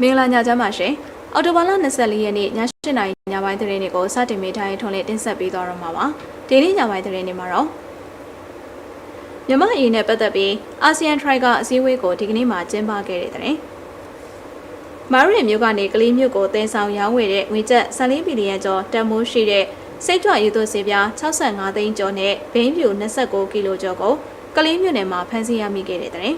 မင်္ဂလာညချမ်းပါရှင်အော်တိုဘာလ24ရက်နေ့ည7:00နာရီညပိုင်းသတင်းတွေကိုစတင်မိထားရင်ထွန်လင်းတင်ဆက်ပေးသွားတော့မှာပါဒီနေ့ညပိုင်းသတင်းတွေမှာတော့မြန်မာအရေးနဲ့ပတ်သက်ပြီးအာဆီယံထရိုက်ကအစည်းအဝေးကိုဒီကနေ့မှကျင်းပခဲ့တဲ့တဲ့မာရီမြို့ကနေကလေးမြို့ကိုတင်ဆောင်ရောင်းဝယ်တဲ့ငွေကျပ်14ဘီလီယံကျော်တန်မိုးရှိတဲ့စိတ်ကြွရည်သွေးစေပြား65သိန်းကျော်နဲ့ဘိန်းဖြူ29ကီလိုကျော်ကိုကလေးမြို့နယ်မှာဖမ်းဆီးရမိခဲ့တဲ့တဲ့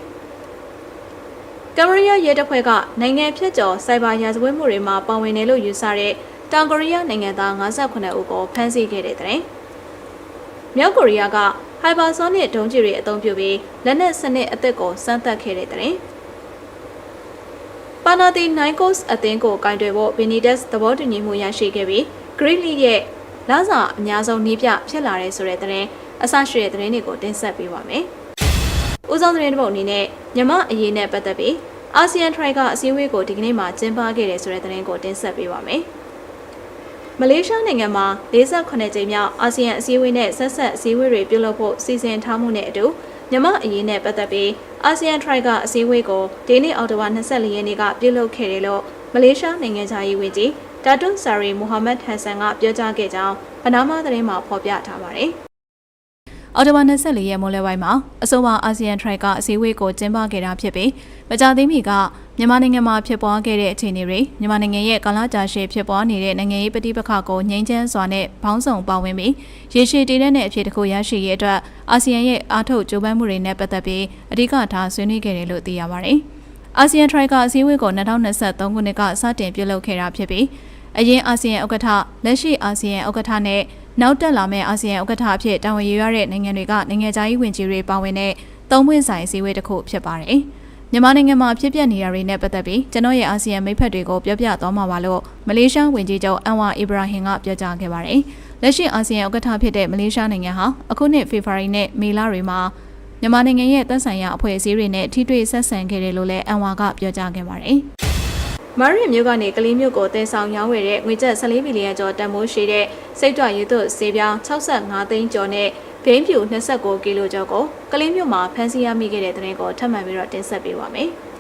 ကမရီးယားရဲတပ်ဖွဲ့ကနိုင်ငံဖြတ်ကျော်စိုက်ဘာရာဇဝတ်မှုတွေမှာပါဝင်တယ်လို့ယူဆတဲ့တောင်ကိုရီးယားနိုင်ငံသား58ဦးကိုဖမ်းဆီးခဲ့တဲ့တဲ့။မြောက်ကိုရီးယားကဟိုက်ဘာဆိုနစ်ဒုံးကျည်တွေအသုံးပြုပြီးလက်နက်စနစ်အသစ်ကိုစမ်းသပ်ခဲ့တဲ့တဲ့။ပါနာတီနိုင်ကိုစ်အသင်းကိုကင်တွယ်ဖို့ဘီနီဒက်စ်သဘောတူညီမှုရရှိခဲ့ပြီးဂရိလီရဲ့လစာအများဆုံးနှီးပြဖြစ်လာတဲ့ဆိုတဲ့တဲ့အဆရှိတဲ့သတင်းတွေကိုတင်ဆက်ပေးပါမယ်။ ဦးဆောင်သတင်းတစ်ပုဒ်အနေနဲ့မြမအရေးနဲ့ပတ်သက်ပြီးအာဆီယံထရိုက်ကအစည်းအဝေးကိုဒီကနေ့မှကျင်းပခဲ့တယ်ဆိုတဲ့သတင်းကိုတင်ဆက်ပေးပါမယ်။မလေးရှားနိုင်ငံမှာ48ကြိမ်မြောက်အာဆီယံအစည်းအဝေးနဲ့ဆက်ဆက်အစည်းအဝေးတွေပြုလုပ်ဖို့စီစဉ်ထားမှုနဲ့အတူမြမအရေးနဲ့ပတ်သက်ပြီးအာဆီယံထရိုက်ကအစည်းအဝေးကိုဒီနေ့အောက်တိုဘာ24ရက်နေ့ကပြုလုပ်ခဲ့တယ်လို့မလေးရှားနိုင်ငံသားရေးဝန်ကြီးဒါတွန်ဆာရီမိုဟာမက်ဟန်ဆန်ကပြောကြားခဲ့ကြောင်းပနားမားသတင်းမှာဖော်ပြထားပါတယ်။ အော်တိုဘာ24ရက်မိုးလယ်ပိုင်းမှာအဆိုပါအာဆီယံထရိုက်ကအစည်းအဝေးကိုကျင်းပခဲ့တာဖြစ်ပြီးမကြသေးမီကမြန်မာနိုင်ငံမှာဖြစ်ပွားခဲ့တဲ့အခြေအနေတွေမြန်မာနိုင်ငံရဲ့ကာလကြာရှည်ဖြစ်ပွားနေတဲ့နိုင်ငံရေးပဋိပက္ခကိုငြိမ်းချမ်းစွာနဲ့ဘောင်းဆောင်ပါဝင်ပြီးရေရှည်တည်တဲ့အဖြစ်တစ်ခုရရှိရေးအတွက်အာဆီယံရဲ့အားထုတ်ကြိုးပမ်းမှုတွေနဲ့ပတ်သက်ပြီးအဓိကထားဆွေးနွေးခဲ့တယ်လို့သိရပါတယ်။ အာဆီယံထရိုက်ကအစည်းအဝေးကို2023ခုနှစ်ကစတင်ပြုလုပ်ခဲ့တာဖြစ်ပြီးအရင်အာဆီယံဥက္ကဋ္ဌလက်ရှိအာဆီယံဥက္ကဋ္ဌနဲ့နောက်တက်လာမယ့်အာဆီယံဥက္ကဋ္ဌအဖြစ်တာဝန်ယူရတဲ့နိုင်ငံတွေကနိုင်ငံခြားရေးဝန်ကြီးတွေပါဝင်တဲ့သုံးပွင့်ဆိုင်အစည်းအဝေးတစ်ခုဖြစ်ပါတယ်။မြန်မာနိုင်ငံမှာဖြစ်ပျက်နေတာတွေနဲ့ပတ်သက်ပြီးကျွန်တော်ရဲ့အာဆီယံမိတ်ဖက်တွေကိုပြောပြသွားမှာပါလို့မလေးရှားဝန်ကြီးချုပ်အန်ဝါအီဘရာဟင်ကပြောကြားခဲ့ပါတယ်။လက်ရှိအာဆီယံဥက္ကဋ္ဌဖြစ်တဲ့မလေးရှားနိုင်ငံဟာအခုနှစ်ဖေဖော်ဝါရီနဲ့မေလတွေမှာ မြန်မာနိုင်ငံရဲ့သက်ဆိုင်ရာအဖွဲ့အစည်းတွေနဲ့ထိတွေ့ဆက်ဆံခဲ့တယ်လို့လည်းအန်ဝါကပြောကြားခဲ့ပါတယ်။မာရီမြို့ကနေကလေးမြို့ကိုတင်ဆောင်ရောင်းဝယ်တဲ့ငွေကျပ်14ဘီလီယံကျော်တန်ဖိုးရှိတဲ့စိတ်ကြွရည်သွဆေးပြား65သိန်းကျော်နဲ့ဘိန်းဖြူ29ကီလိုကျော်ကိုကလေးမြို့မှာဖမ်းဆီးရမိခဲ့တဲ့တဲ့ရင်ကိုထပ်မံပြီးတော့တင်ဆက်ပေးပါမယ်။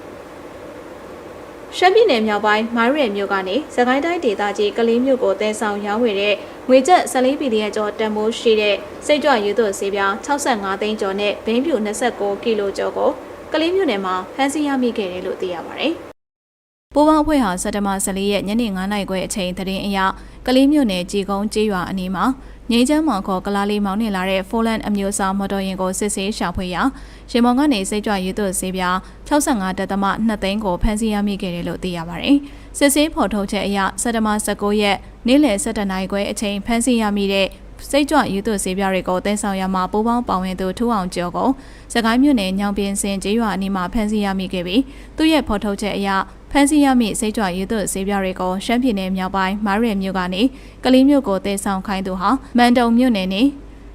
ရှမ်းပြည်နယ်မြောက်ပိုင်းမိုင်းရဲမြို့ကနေစကိုင်းတိုင်းဒေသကြီးကလေးမြို့ကိုတင်ဆောင်ရောင်းဝယ်တဲ့ငွေကျပ်14ဘီလီယံကျော်တန်ဖိုးရှိတဲ့စိတ်ကြွရည်သွဆေးပြား65သိန်းကျော်နဲ့ဘိန်းဖြူ29ကီလိုကျော်ကိုကလေးမြို့နယ်မှာဖမ်းဆီးရမိခဲ့တယ်လို့သိရပါတယ်။ပူးပေါင်းအဖွဲ့ဟာစက်တဘာ14ရက်ညနေ9:00နာရီခွဲအချိန်သတင်းအရကလေးမြို့နယ်ကြည်ကုန်းကျေးရွာအနီးမှာ ငိမ့်ချမ်းမောင်ခေါ်ကလားလေးမောင်းနေလာတဲ့ Foland အမျိုးအစားမော်တော်ယာဉ်ကိုစစ်ဆေးရှာဖွေရာရေမောင်ကနေစိတ်ကြွရွသွဆေးပြား65တက်သမ2သိန်းကိုဖမ်းဆီးရမိခဲ့တယ်လို့သိရပါတယ်။စစ်ဆေးဖော်ထုတ်ချက်အရစက်တဘာ19ရက်နေ့လယ်7:00နာရီခွဲအချိန်ဖမ်းဆီးရမိတဲ့စိတ်ကြွရည်သွဆေးပြားတွေကိုတင်ဆောင်ရမှာပိုးပေါင်းပါဝင်သူထူအောင်ကျော်ကိုစကိုင်းမြို့နယ်ညောင်ပင်စင်ကျေးရွာအနီးမှာဖမ်းဆီးရမိခဲ့ပြီးသူ့ရဲ့ဖော်ထုတ်ချက်အရ ဖမ်းဆီးရမိစိတ်ကြွရည်သွဆေးပြားတွေကိုရှမ်းပြည်နယ်မြောက်ပိုင်းမားရဲမြို့ကနေကလေးမြို့ကိုတင်ဆောင်ခိုင်းသူဟာမန်တုံမြို့နယ်နေ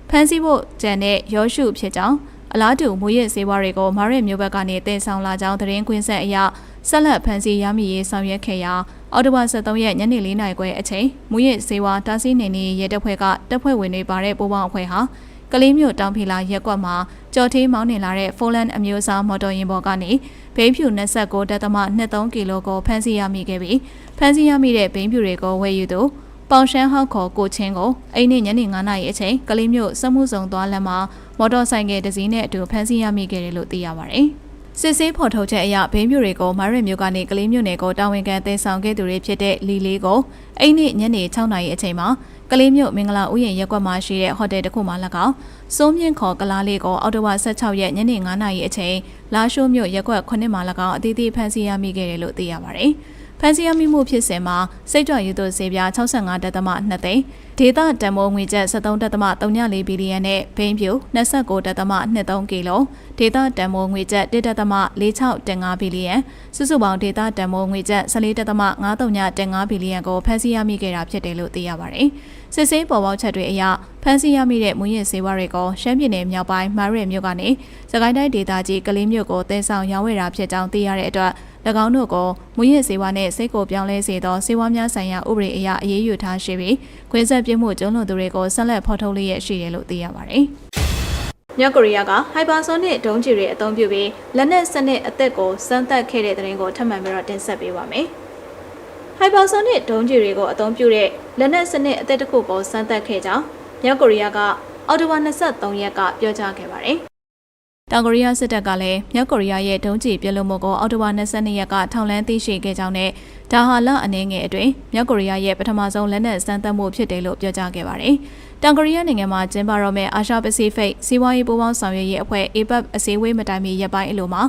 ဖမ်းဆီးဖို့ကြံတဲ့ရောရှုဖြစ်ကြောင်းအလားတူမူရစ်ဆေးဝါးတွေကိုမားရဲမြို့ဘက်ကနေတင်ဆောင်လာကြောင်းသတင်းကွင်းဆက်အရဆက်လက်ဖမ်းဆီးရမိရေးဆောင်ရွက်ခဲ့ရာအော်တိုဘာ23ရက်ညနေ4နာရီခွဲအချိန်မူရစ်စေဝါတားဆီးနေနေရဲတပ်ဖွဲ့ကတပ်ဖွဲ့ဝင်တွေပါတဲ့ပူးပေါင်းအဖွဲ့ဟာ ကလေးမျိုးတောင်ဖီလာရက်ကွက်မှာကြော်သေးမောင်းနေလာတဲ့ဖိုလန်အမျိုးအစားမော်တော်ယာဉ်ပေါ်ကနေဘိန်းဖြူ29တက်သမ23ကီလိုကိုဖမ်းဆီးရမိခဲ့ပြီးဖမ်းဆီးရမိတဲ့ဘိန်းဖြူတွေကိုဝယ်ယူသူပေါင်ရှမ်းဟောက်ခေါ်ကိုချင်းကိုအိမ်နေ့ညနေ9နာရီအချိန်ကလေးမျိုးစက်မှုစုံသွားလမ်းမှာမော်တော်ဆိုင်ကယ်တစ်စီးနဲ့အတူဖမ်းဆီးရမိခဲ့တယ်လို့သိရပါတယ်။စစ်ဆေးဖော်ထုတ်ချက်အရဘိန်းမြို့တွေကိုမရစ်မြို့ကနေကလေးမြို့နယ်ကိုတာဝန်ခံတင်ဆောင်ခဲ့သူတွေဖြစ်တဲ့လီလေးကိုအိမ်နေ့ညနေ6နာရီအချိန်မှာ ကလေးမြို့မင်္ဂလာဥယျာဉ်ရက်ကွက်မှာရှိတဲ့ဟိုတယ်တစ်ခုမှ၎င်းစိုးမြင့်ခေါ်ကလားလေးကိုအော်တိုဝါ16ရက်ညနေ9နာရီအချိန်လာရှိုးမြို့ရက်ကွက်9မှာ၎င်းအသီးသီးဖမ်းဆီးရမိခဲ့တယ်လို့သိရပါတယ်။ ဖန်စီရမိမှုဖြစ်စဉ်မှာစိတ်ကြွရည်သွဆေးပြား65တက်သမ2သိန်းဒေတာတန်မိုးငွေကျပ်73တက်သမ34ဘီလီယံနဲ့ဘိန်းပြူ29တက်သမ23ကီလိုဒေတာတန်မိုးငွေကျပ်1တက်သမ46.5ဘီလီယံစုစုပေါင်းဒေတာတန်မိုးငွေကျပ်14တက်သမ93.5ဘီလီယံကိုဖန်စီရမိခဲ့တာဖြစ်တယ်လို့သိရပါတယ်စစ်ဆေးပေါ်ပေါက်ချက်တွေအရဖမ်းဆီးရမိတဲ့မူရင်းစေဝါတွေကိုရှမ်းပြည်နယ်မြောက်ပိုင်းမာရဲမြို့ကနေစကိုင်းတိုင်းဒေသကြီးကလေးမြို့ကိုတင်ဆောင်ရောင်းဝယ်တာဖြစ်ကြောင်းသိရတဲ့အတွက်၎ င်းတို့ကိုမူရစ်စေဝါနဲ့စိတ်ကိုပြောင်းလဲစေသောစေဝါများဆိုင်ရာဥပဒေအရအရေးယူထားရှိပြီးခွင့်ဆက်ပြမှုကျုံးလွန်သူတွေကိုဆက်လက်ဖော်ထုတ်လျက်ရှိတယ်လို့သိရပါတယ်။မြောက်ကိုရီးယားကဟိုက်ပါဆိုနစ်ဒုံးကျည်တွေအသုံးပြုပြီးလက်နက်စနစ်အသက်ကိုစမ်းသပ်ခဲ့တဲ့တဲ့ရင်ကိုထပ်မံပြီးတော့တင်ဆက်ပေးပါမယ်။ဟိုက်ပါဆိုနစ်ဒုံးကျည်တွေကိုအသုံးပြုတဲ့လက်နက်စနစ်အသက်တစ်ခုကိုစမ်းသပ်ခဲ့ကြောင်းမြောက်ကိုရီးယားကအော်တိုဘာ23ရက်ကပြောကြားခဲ့ပါတယ်။ တောင်ကိုရီးယားစစ်တပ်ကလည်းမြောက်ကိုရီးယားရဲ့ဒုံးကျည်ပြစ်လို့မှုကိုအော်တိုဘာ22ရက်ကထောင်လန်းသိရှိခဲ့ကြောင်းနဲ့ဒါဟာလအနေငယ်အတွင်းမြောက်ကိုရီးယားရဲ့ပထမဆုံးလက်နက်စမ်းသပ်မှုဖြစ်တယ်လို့ပြောကြားခဲ့ပါတယ်။တောင်ကိုရီးယားနိုင်ငံမှာကျင်းပတော့မယ့်အာရှပစိဖိတ်စီးပွားရေးပူးပေါင်းဆောင်ရွက်ရေးအဖွဲ့ APEC အစည်းအဝေးမတိုင်မီရက်ပိုင်းအလိုမှာ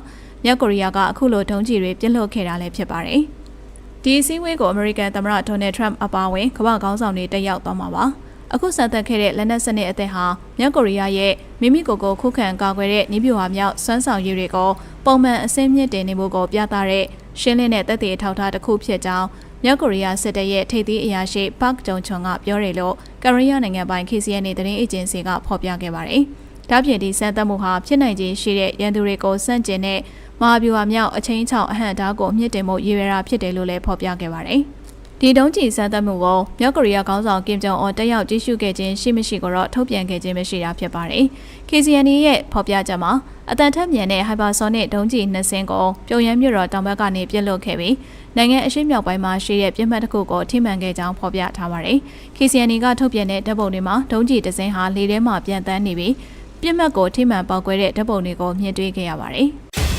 မြောက်ကိုရီးယားကအခုလိုဒုံးကျည်တွေပြစ်လွှတ်ခဲ့တာလည်းဖြစ်ပါတယ်။ဒီအစည်းအဝေးကိုအမေရိကန်သမ္မတဒေါ်နယ်ထရန့်အပါအဝင်ကမ္ဘာခေါင်းဆောင်တွေတက်ရောက်သွားမှာပါ။ အခုစသက်ခဲ့တဲ့လက်နက်စနစ်အသစ်ဟာမြောက်ကိုရီးယားရဲ့မိမိကိုယ်ကိုခုခံကာကွယ်တဲ့နည်းဗျူဟာမြောက်စွမ်းဆောင်ရည်တွေကိုပုံမှန်အစင်းမြင့်တင်နေမှုကိုပြသတဲ့ရှင်းလင်းတဲ့သက်သေအထောက်အထားတစ်ခုဖြစ်ကြောင်းမြောက်ကိုရီးယားစစ်တပ်ရဲ့ထိပ်သီးအရာရှိပါ့ဂျုံချွန်ကပြောတယ်လို့ကိုရီးယားနိုင်ငံပိုင် KCN သတင်းအေဂျင်စီကဖော်ပြခဲ့ပါတယ်။ဒါ့ပြင်ဒီစမ်းသပ်မှုဟာဖြစ်နိုင်ခြေရှိတဲ့ရန်သူတွေကိုစန့်ကျင်တဲ့မဟာဗျူဟာမြောက်အချင်းချောင်အဟန့်ဓာတ်ကိုမြင့်တင်မှုရည်ရွယ်တာဖြစ်တယ်လို့လည်းဖော်ပြခဲ့ပါတယ်။ ဒီတုံးကြည်စမ်းသပ်မှုကိုမြောက်ကိုရီးယားခေါင်းဆောင်ကင်ဂျုံအွန်တက်ရောက်ကြည့်ရှုခဲ့ခြင်းရှိမရှိကိုတော့ထုတ်ပြန်ခဲ့ခြင်းမရှိတာဖြစ်ပါတယ်။ KCNA ရဲ့ဖော်ပြချက်မှာအတန်ထက်မြန်တဲ့ hypersonic ဒုံးကျည်နှစ်စင်းကိုပြုံရမ်းမြို့တော်တောင်ဘက်ကနေပြစ်လွတ်ခဲ့ပြီးနိုင်ငံအရှေ့မြောက်ပိုင်းမှာရှိတဲ့ပြစ်မှတ်တစ်ခုကိုထိမှန်ခဲ့ကြောင်းဖော်ပြထားပါတယ်။ KCNA ကထုတ်ပြန်တဲ့ဓာတ်ပုံတွေမှာဒုံးကျည်တစ်စင်းဟာလေထဲမှာပြန်တန်းနေပြီးပြစ်မှတ်ကိုထိမှန်ပေါက်ကွဲတဲ့ဓာတ်ပုံတွေကိုမြင်တွေ့ခဲ့ရပါတယ်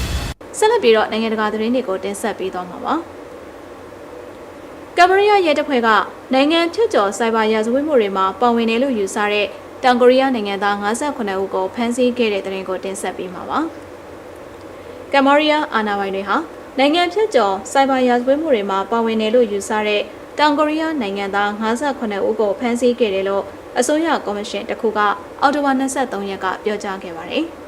။ဆက်လက်ပြီးတော့နိုင်ငံတကာသတင်းတွေကိုတင်ဆက်ပေးသွားမှာပါ။ ကမ္ဘောဒီးယားရဲတပ်ဖွဲ့ကနိုင်ငံချွတ်ကျော်စိုက်ဘာရာဇဝတ်မှုတွေမှာပါဝင်တယ်လို့ယူဆတဲ့တောင်ကိုရီးယားနိုင်ငံသား58ဦးကိုဖမ်းဆီးခဲ့တဲ့တဲ့ရင်ကိုတင်ဆက်ပေးမှာပါ။ကမ္ဘောဒီးယားအာဏာပိုင်တွေဟာနိုင်ငံဖြတ်ကျော်စိုက်ဘာရာဇဝတ်မှုတွေမှာပါဝင်တယ်လို့ယူဆတဲ့တောင်ကိုရီးယားနိုင်ငံသား58ဦးကိုဖမ်းဆီးခဲ့တယ်လို့အစိုးရကော်မရှင်တစ်ခုကအော်တိုဘာ23ရက်ကပြောကြားခဲ့ပါတယ်။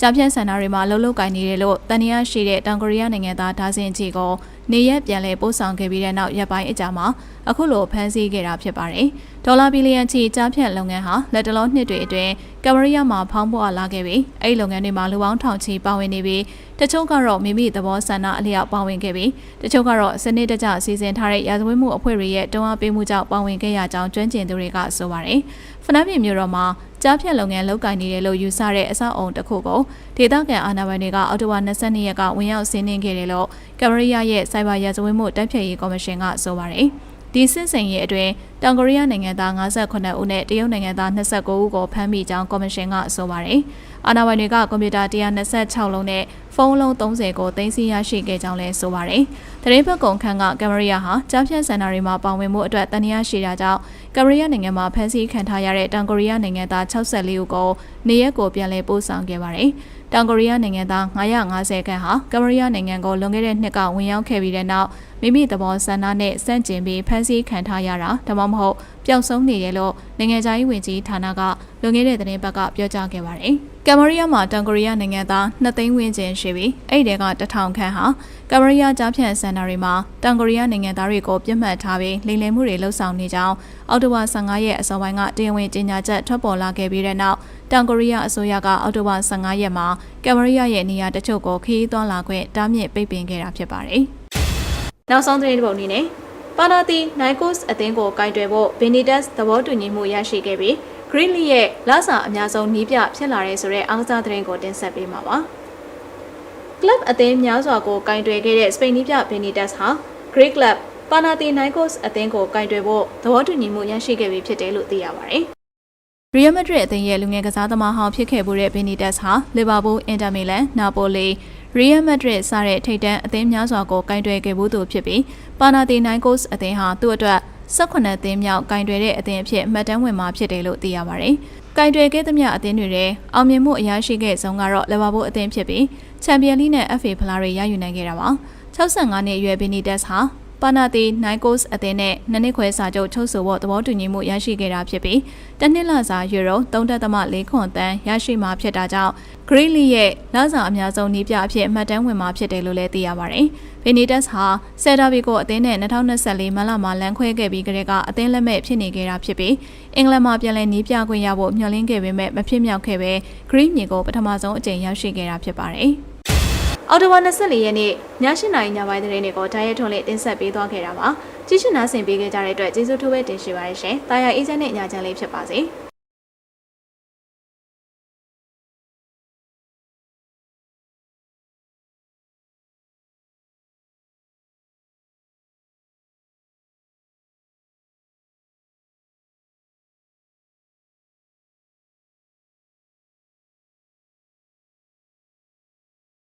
ကြားဖြန့်စံနာတွေမှာလှုပ်လှုပ်ကင်နေတယ်လို့တန်တရားရှိတဲ့တောင်ကိုရီးယားနိုင်ငံသားဒါဇင်ချီကိုနေရက်ပြန်လည်ပို့ဆောင်ခဲ့ပြီးတဲ့နောက်ရက်ပိုင်းအကြာမှာအခုလိုဖမ်းဆီးခဲ့တာဖြစ်ပါတယ်။ဒေါ်လာဘီလီယံချီကြားဖြန့်လုပ်ငန်းဟာလက်တလုံးနှစ်တွေအတွင်းကမ္ဘောဒီးယားမှာဖောင်းပွားလာခဲ့ပြီးအဲ့ဒီလုပ်ငန်းတွေမှာလူပေါင်းထောင်ချီပါဝင်နေပြီးတချို့ကတော့မိမိသဘောဆန္ဒအလျောက်ပါဝင်ခဲ့ပြီးတချို့ကတော့စနစ်တကျစီစဉ်ထားတဲ့ရာဇဝတ်မှုအဖွဲ့တွေရဲ့တွန်းအားပေးမှုကြောင့်ပါဝင်ခဲ့ရကြောင်းကျွမ်းကျင်သူတွေကဆိုပါတယ်။ဖနက်ပြည်မြို့တော်မှာ ကြားဖြတ်လုပ်ငန်းလုပ်ကိုင်နေတယ်လို့ယူဆတဲ့အဆောက်အုံတစ်ခုကိုဒေသခံအာဏာပိုင်တွေကအော်တိုဝါ22ရက်ကဝင်ရောက်စီးနင်းခဲ့တယ်လို့ကမ္ဘောဒီးယားရဲ့စိုက်ဘာရာဇဝတ်မှုတိုက်ဖျက်ရေးကော်မရှင်ကဆိုပါတယ်။ ဒီစစ်စင်ရေးအတွင်းတောင်ကိုရီးယားနိုင်ငံသား58ဦးနဲ့တရုတ်နိုင်ငံသား29ဦးကိုဖမ်းမိကြောင်းကော်မရှင်ကဆိုပါတယ်။အာဏာပိုင်တွေကကွန်ပျူတာ126လုံးနဲ့ဖုန်းလုံး30ကိုသိမ်းဆည်းရရှိခဲ့ကြောင်းလည်းဆိုပါတယ်။တရင်ဘက်ကုံခန်းကကင်မရာဟာကြားဖြတ်စင်တာတွေမှာပါဝင်မှုအတွက်တန်ရာရှိတာကြောင့်ကင်မရာနိုင်ငံမှာဖမ်းဆီးခံထားရတဲ့တောင်ကိုရီးယားနိုင်ငံသား64ဦးကိုနေရက်ကိုပြန်လည်ပို့ဆောင်ခဲ့ပါတယ်။ တောင်ကိုရီးယားနိုင်ငံသား950ခန့်ဟာကမ္ဘောဒီးယားနိုင်ငံကိုလွန်ခဲ့တဲ့နှစ်ကဝင်ရောက်ခဲ့ပြီးတဲ့နောက်မိမိသဘောဆန္ဒနဲ့စန့်ကျင်ပြီးဖမ်းဆီးခံထားရတာဒါမှမဟုတ် ပျောက်ဆုံးနေတယ်လို့နိုင်ငံခြားရေးဝန်ကြီးဌာနကလွန်ခဲ့တဲ့သတင်းပတ်ကပြောကြားခဲ့ပါတယ်။ကမ္ဘောဒီးယားမှာတောင်ကိုရီးယားနိုင်ငံသား2သိန်းဝန်းကျင်ရှိပြီးအဲ့ဒီကတထောင်ခန့်ဟာကမ္ဘောဒီးယားကြားဖြန့်စင်တာတွေမှာတောင်ကိုရီးယားနိုင်ငံသားတွေကိုပြစ်မှတ်ထားပြီးလိမ်လည်မှုတွေလှုပ်ဆောင်နေကြောင်းအောက်တိုဘာ15ရက်အစောပိုင်းကတရားဝင်ကြေညာချက်ထွက်ပေါ်လာခဲ့ပြီးတဲ့နောက်တောင်ကိုရီးယားအစိုးရကအောက်တိုဘာ15ရက်မှာကမ္ဘောဒီးယားရဲ့နေရာတချို့ကိုခရီးသွားလာခွင့်တားမြစ်ပိတ်ပင်ခဲ့တာဖြစ်ပါတယ်။နောက်ဆုံးသတင်းတစ်ပုဒ်အနေနဲ့ ပါနာတီနိုင်ကိုစ်အသင်းကိုကင်တွယ်ဖို့ဘီနီတက်စ်သဘောတူညီမှုရရှိခဲ့ပြီး Greenlee ရဲ့လစာအများဆုံးနီးပြဖြစ်လာတဲ့ဆိုတဲ့အားကစားသတင်းကိုတင်ဆက်ပေးမှာပါ။ Club အသင်းများစွာကိုကင်တွယ်ခဲ့တဲ့စပိန်နီးပြဘီနီတက်စ်ဟာ Greek Club ပါနာတီနိုင်ကိုစ်အသင်းကိုကင်တွယ်ဖို့သဘောတူညီမှုရရှိခဲ့ပြီဖြစ်တယ်လို့သိရပါတယ်။ Real Madrid အသင်းရဲ့လူငယ်ကစားသမားဟောင်းဖြစ်ခဲ့မှုတဲ့ Benitez ဟာ Liverpool, Inter Milan, Napoli, Real Madrid စတဲ့ထိပ်တန်းအသင်းများစွာကိုကင်တွယ်ခဲ့မှုသူဖြစ်ပြီး Panathinaikos အသင်းဟာသူ့အတွက်18အသင်းမြောက်ကင်တွယ်တဲ့အသင်းအဖြစ်မှတ်တမ်းဝင်မှာဖြစ်တယ်လို့သိရပါတယ်။ကင်တွယ်ခဲ့သမျှအသင်းတွေထဲအောင်မြင်မှုအများရှိခဲ့ဆုံးကတော့ Liverpool အသင်းဖြစ်ပြီးချန်ပီယံလိနဲ့ FA ဖလားတွေရယူနိုင်ခဲ့တာပါ။65နှစ်အရွယ် Benitez ဟာ ပါနာတီနိုင်ကိုစ်အသင်းနဲ့နှစ်နှစ်ခွဲစာချုပ်ချုပ်ဆိုဖို့သဘောတူညီမှုရရှိခဲ့တာဖြစ်ပြီးတနှစ်လစာယူရို3.4ခွန်တန်းရရှိမှာဖြစ်တာကြောင့်ဂရိလီရဲ့လစာအများဆုံးနီးပြအဖြစ်မှတ်တမ်းဝင်မှာဖြစ်တယ်လို့လည်းသိရပါတယ်။ဗီနီတက်စ်ဟာဆယ်ဒါဗီကိုအသင်းနဲ့2024မလမှာလမ်းခွဲခဲ့ပြီးကတည်းကအသင်းလက်မဲ့ဖြစ်နေခဲ့တာဖြစ်ပြီးအင်္ဂလန်မှာပြန်လည်နီးပြခွင့်ရဖို့မျှော်လင့်ခဲ့ပေမဲ့မဖြစ်မြောက်ခဲ့ပဲဂရိမြေကိုပထမဆုံးအကြိမ်ရောက်ရှိခဲ့တာဖြစ်ပါတယ်။ အော်တိုဝါ24ရက်နေ့ည8နာရီညပိုင်းသတင်းတွေကိုဓာတ်ရိုက်ထုတ်လင်းတင်ဆက်ပေးသွားခဲ့တာပါကြည့်ရှုနားဆင်ပေးခဲ့ကြတဲ့အတွက်ကျေးဇူးထူးပဲတင်ရှိပါရရှင်တာယာအေးချမ်းတဲ့ညချမ်းလေးဖြစ်ပါစေ